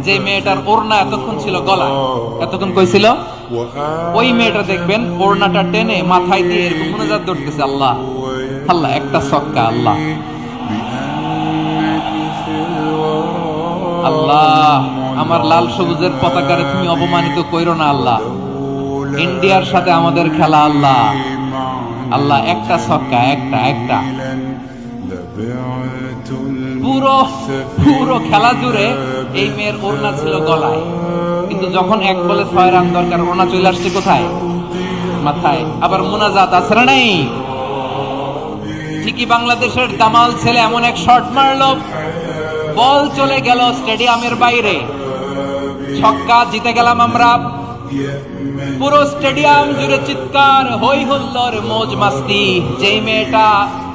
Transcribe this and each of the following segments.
যে মেয়েটার ওড়না এতক্ষণ ছিল গলা এতক্ষণ কই ছিল ওই মেয়েটা দেখবেন ওড়নাটা টেনে মাথায় দিয়ে এরকম মোনাজাত ধরতেছে, আল্লাহ। আল্লাহ, একটা সক্কা আল্লাহ। আল্লাহ, আমার লাল সবুজের পতাকারে তুমি অপমানিত কইরো না, আল্লাহ। ইন্ডিয়ার সাথে আমাদের খেলা, আল্লাহ। আল্লাহ, একটা সক্কা একটা একটা। পুরো পুরো খেলা জুড়ে এই মেয়ের ওড়না ছিল গলায়। কিন্তু যখন এক বলে ছয় রান দরকার চলে আসছে কোথায়? মাথায়। আবার মোনাজাত আছে না ঠিকই বাংলাদেশের দামাল ছেলে এমন এক শট মারলো। বল চলে গেল স্টেডিয়ামের বাইরে। ছক্কা জিতে গেলাম আমরা। পুরো স্টেডিয়াম জুড়ে চিৎকার হই হুল্লোর মোজ মাস্তি। যেই মেয়েটা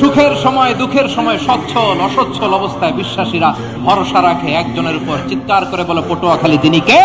সুখের সময়, দুঃখের সময়, সচ্ছল, অসচ্ছল অবস্থায় বিশ্বাসীরা ভরসা রাখে একজনের উপর। চিৎকার করে বলে, পটুয়াখালী, তিনি কে?